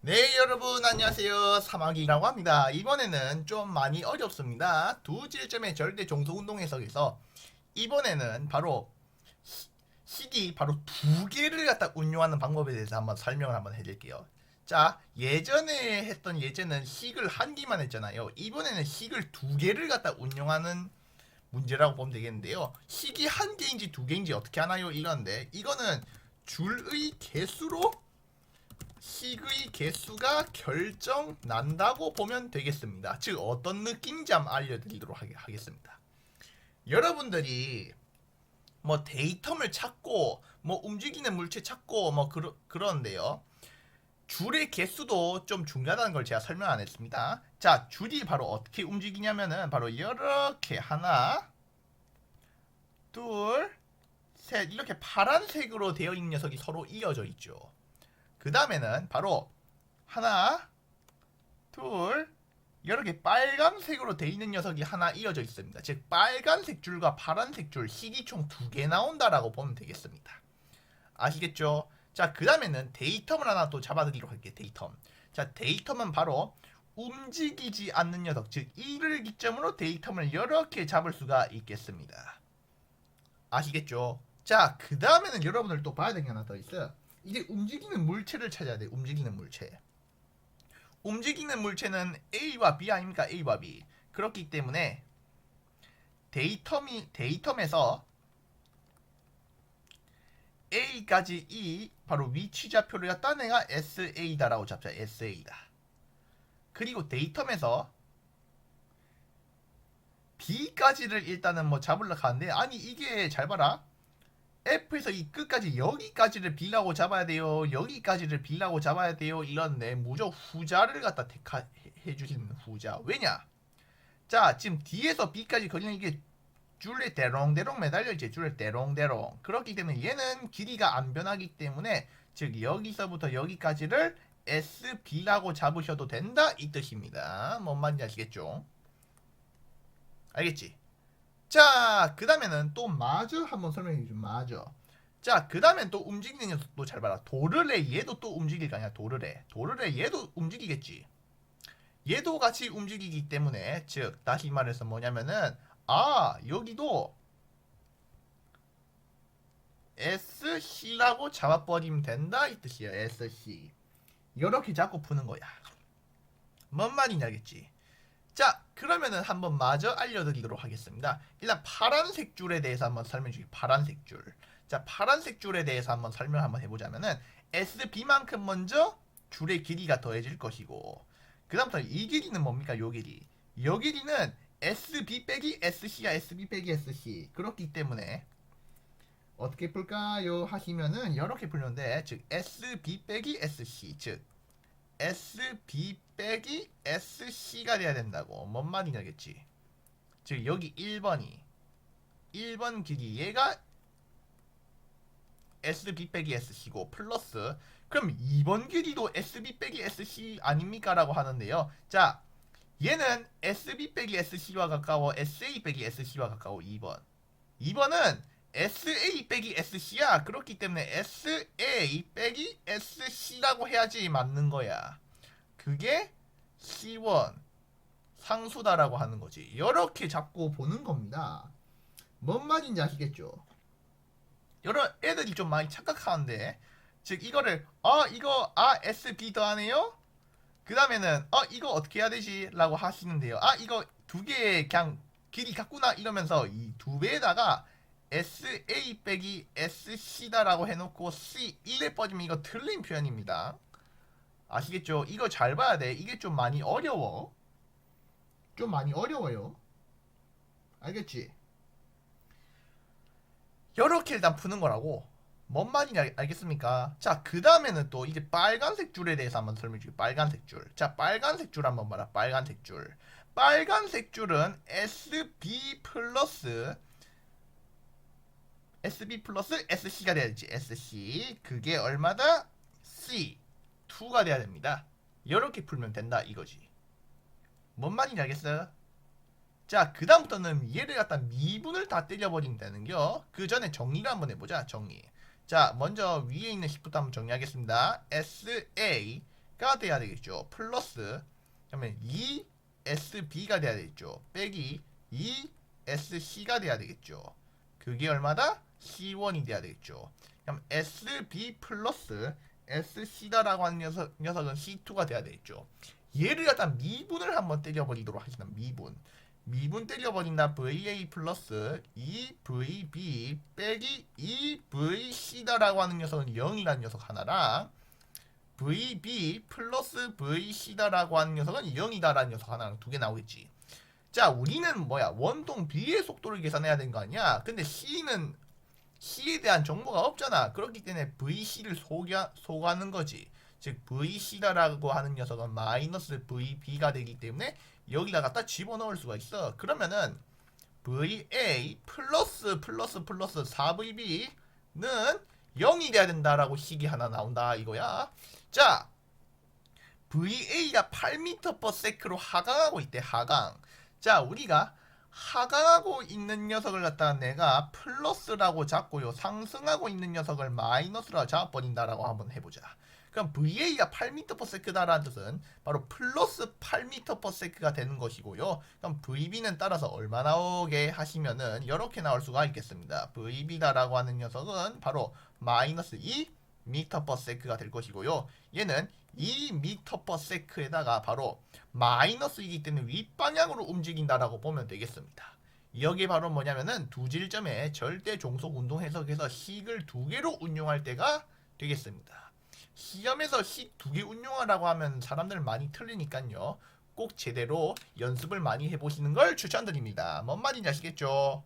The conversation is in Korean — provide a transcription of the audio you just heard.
네 여러분 안녕하세요. 사막이라고 합니다. 이번에는 좀 많이 어렵습니다. 두 질점의 절대 종속운동 해석에서 이번에는 바로 시- 식이 바로 두 개를 갖다 운용하는 방법에 대해서 한번 설명을 한번 해드릴게요. 자 예전에 했던 예제는 식을 한 개만 했잖아요. 이번에는 식을 두 개를 갖다 운용하는 문제라고 보면 되겠는데요. 식이 한 개인지 두 개인지 어떻게 하나요? 이런데 이거는 줄의 개수로 식의 개수가 결정 난다고 보면 되겠습니다. 즉 어떤 느낌인지 한번 알려드리도록 하겠습니다. 여러분들이 뭐 데이터를 찾고 뭐 움직이는 물체 찾고 뭐 그러, 그러는데요. 줄의 개수도 좀 중요하다는 걸 제가 설명 안 했습니다. 자, 줄이 바로 어떻게 움직이냐면은 바로 이렇게 하나, 둘, 셋 이렇게 파란색으로 되어 있는 녀석이 서로 이어져 있죠. 그 다음에는 바로 하나, 둘, 이렇게 빨간색으로 돼 있는 녀석이 하나 이어져 있습니다. 즉 빨간색 줄과 파란색 줄 식이 총두 개 나온다라고 보면 되겠습니다. 아시겠죠? 자, 그 다음에는 데이텀을 하나 또 잡아드리도록 할게요. 데이텀. 자, 데이텀은 바로 움직이지 않는 녀석, 즉 이를 기점으로 데이텀을 이렇게 잡을 수가 있겠습니다. 아시겠죠? 자, 그 다음에는 여러분들 또 봐야 되는 게 하나 더 있어요. 이제 움직이는 물체를 찾아야 돼. 움직이는 물체. 움직이는 물체는 A와 B 아닙니까? A와 B. 그렇기 때문에 데이텀이 데이텀에서 A까지 E 바로 위치 좌표를 갖다 내가 SA다라고 잡자. SA다. 그리고 데이텀에서 B까지를 일단은 뭐 잡으려고 하는데 아니 이게 잘 봐라. F에서 이 끝까지 여기까지를 빌라고 잡아야 돼요. 여기까지를 빌라고 잡아야 돼요. 이런데 무조 후자를 갖다 택해 주시는 후자. 왜냐? 자, 지금 D에서 B까지 걸리는 이게 줄에 대롱대롱 매달려 있지. 줄에 대롱대롱. 그렇기 때문에 얘는 길이가 안 변하기 때문에 즉 여기서부터 여기까지를 SB라고 잡으셔도 된다 이 뜻입니다. 뭔 말인지 아시겠죠? 알겠지? 자, 그 다음에는 또 마저 한번 설명해 주죠. 마저. 자, 그 다음엔 또 움직이는 녀석도 잘 봐라. 도르래 얘도 또 움직일 거 아니야. 도르래. 도르래 얘도 움직이겠지. 얘도 같이 움직이기 때문에 즉 다시 말해서 뭐냐면은 아 여기도 SC라고 잡아버리면 된다 이 뜻이야. SC. 이렇게 잡고 푸는 거야. 뭔 말인지 알겠지? 자, 그러면은 한번 마저 알려드리도록 하겠습니다. 일단 파란색 줄에 대해서 한번 설명해 주기. 파란색 줄. 자, 파란색 줄에 대해서 한번 설명 한번 해보자면은 SB만큼 먼저 줄의 길이가 더해질 것이고, 그 다음부터 이 길이는 뭡니까? 요 길이. 요 길이는 SB 빼기 SC야. SB 빼기 SC. 그렇기 때문에 어떻게 풀까요? 하시면은 이렇게 돼. 즉 SB 빼기 SC. 즉 SB 빼기 SC가 돼야 된다고. 뭔 말인지 알겠지? 즉 여기 1번이 1번 길이 얘가 SB 빼기 SC고 플러스 그럼 2번 길이도 SB 빼기 SC 아닙니까? 라고 하는데요. 자, 얘는 SB 빼기 SC와 가까워 SA 빼기 SC와 가까워 2번. 2번은 SA 빼기 SC야. 그렇기 때문에 SA 빼기 SC라고 해야지 맞는 거야. 그게 C1 상수다라고 하는 거지. 이렇게 잡고 보는 겁니다. 뭔 말인지 아시겠죠? 여러 애들이 좀 많이 착각하는데 즉 이거를 아 이거 아 SB 더하네요? 그 다음에는 어 이거 어떻게 해야 되지? 라고 하시는데요. 아 이거 두개 그냥 길이 같구나 이러면서 이 두 배에다가 SA 빼기 SC다라고 해놓고 C1에 빠지면 이거 틀린 표현입니다. 아시겠죠? 이거 잘 봐야 돼. 이게 좀 많이 어려워. 좀 많이 어려워요. 알겠지? 이렇게 일단 푸는 거라고. 뭔 말인지 알, 알겠습니까? 자, 그 다음에는 또 이제 빨간색 줄에 대해서 한번 설명해 줄게요. 빨간색 줄. 자, 빨간색 줄 한번 봐라. 빨간색 줄. 빨간색 줄은 SB 플러스 SB 플러스 SC가 돼야지. SC. 그게 얼마다? C. 2가 돼야 됩니다. 이렇게 풀면 된다 이거지. 뭔 말인지 알겠어요? 자, 그 다음부터는 얘를 갖다 미분을 다 때려버린다는겨. 그 전에 정리를 한번 해보자. 정리. 자, 먼저 위에 있는 식부터 한번 정리하겠습니다. SA 2SB가 돼야 되겠죠. 플러스 그러면 2SB가 돼야 되겠죠. 빼기 2SC가 돼야 되겠죠. 그게 얼마다? C1이 돼야 되겠죠. 그럼 SB 플러스 SC다라고 하는 녀석, 녀석은 C2가 돼야 되겠죠. 얘를 갖다 미분을 한번 때려버리도록 하겠습니다. 미분. 미분 때려버린다 VA 플러스 2VB 빼기 2VC다라고 하는 녀석은 0이라는 녀석 하나랑 VB 플러스 VC다라고 하는 녀석은 0이다라는 녀석 하나랑 두 개 나오겠지. 자, 우리는 뭐야? 원동 B의 속도를 계산해야 되는 거 아니야? 근데 C는 C에 대한 정보가 없잖아. 그렇기 때문에 VC를 소개, 소개하는 거지. 즉 VC다라고 하는 녀석은 마이너스 VB가 되기 때문에 여기다 갖다 집어넣을 수가 있어. 그러면은 VA 플러스 플러스 플러스 4VB는 0이 돼야 된다라고 식이 하나 나온다 이거야. 자, VA가 8m/s로 하강하고 있대 하강. 자, 우리가 하강하고 있는 녀석을 갖다가 내가 플러스라고 잡고요. 상승하고 있는 녀석을 마이너스라고 잡아버린다라고 한번 해보자. 그럼 VA가 8m/s다라는 뜻은 바로 플러스 8m/s가 되는 것이고요. 그럼 VB는 따라서 얼마 나오게 하시면은 이렇게 나올 수가 있겠습니다. VB다라고 하는 녀석은 바로 마이너스 2m/s가 될 것이고요. 얘는 2m/s에다가 바로 마이너스이기 때문에 윗방향으로 움직인다라고 보면 되겠습니다. 여기 바로 뭐냐면은 두 질점의 절대 종속 운동 해석에서 식을 두 개로 운용할 때가 되겠습니다. 시험에서 식 두 개 운용하라고 하면 사람들 많이 틀리니까요. 꼭 제대로 연습을 많이 해보시는 걸 추천드립니다. 뭔 말인지 아시겠죠?